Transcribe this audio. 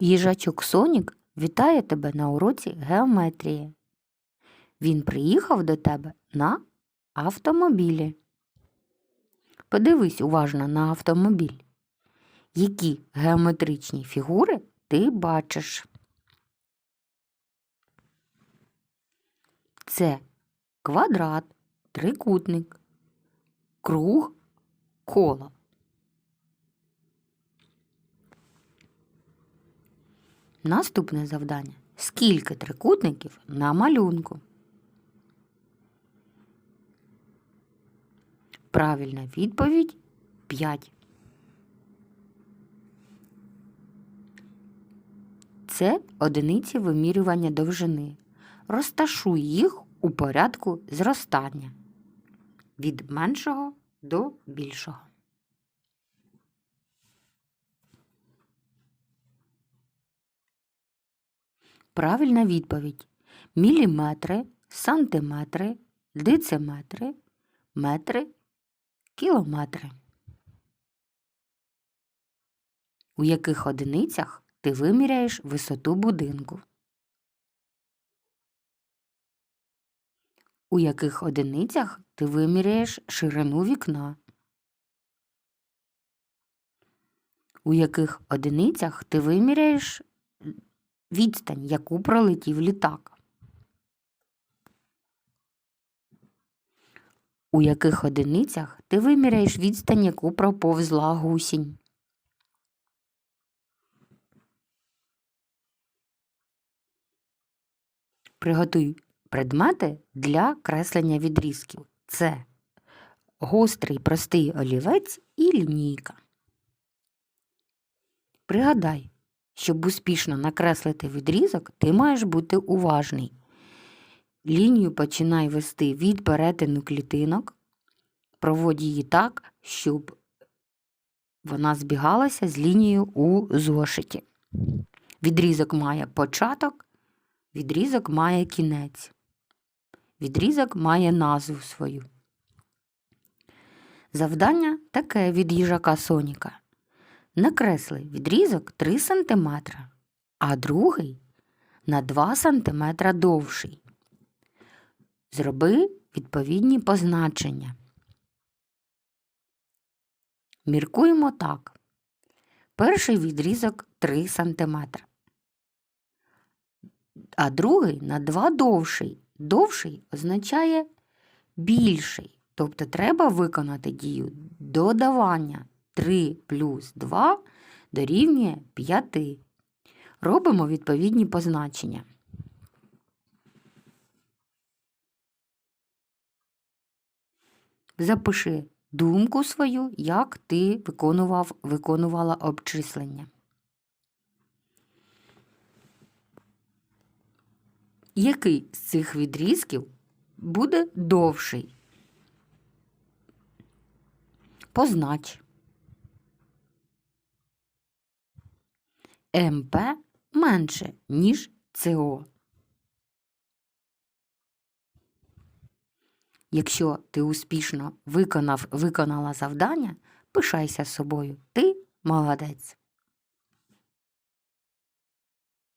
Їжачок Сонік вітає тебе на уроці геометрії. Він приїхав до тебе на автомобілі. Подивись уважно на автомобіль. Які геометричні фігури ти бачиш? Це квадрат, трикутник, круг, коло. Наступне завдання. Скільки трикутників на малюнку? Правильна відповідь 5. Це одиниці вимірювання довжини. Розташуй їх у порядку зростання від меншого до більшого. Правильна відповідь. Міліметри, сантиметри, дециметри, метри, кілометри. У яких одиницях ти виміряєш висоту будинку? У яких одиницях ти виміряєш ширину вікна? У яких одиницях ти виміряєш відстань, яку пролетів літак? У яких одиницях ти виміряєш відстань, яку проповзла гусінь? Приготуй предмети для креслення відрізків. Це гострий простий олівець і лінійка. Пригадай, щоб успішно накреслити відрізок, ти маєш бути уважний. Лінію починай вести від перетину клітинок, проводь її так, щоб вона збігалася з лінією у зошиті. Відрізок має початок, відрізок має кінець. Відрізок має назву свою. Завдання таке від їжака Соніка. Накресли відрізок 3 см, а другий на 2 см довший. Зроби відповідні позначення. Міркуємо так. Перший відрізок 3 см, а другий на 2 довший. Довший означає більший. Тобто треба виконати дію додавання 3 плюс 2 дорівнює 5. Робимо відповідні позначення. Запиши думку свою, як ти виконував, виконувала обчислення. Який з цих відрізків буде довший? Познач. МП менше, ніж СО. Якщо ти успішно виконав, виконала завдання, пишайся собою. Ти молодець.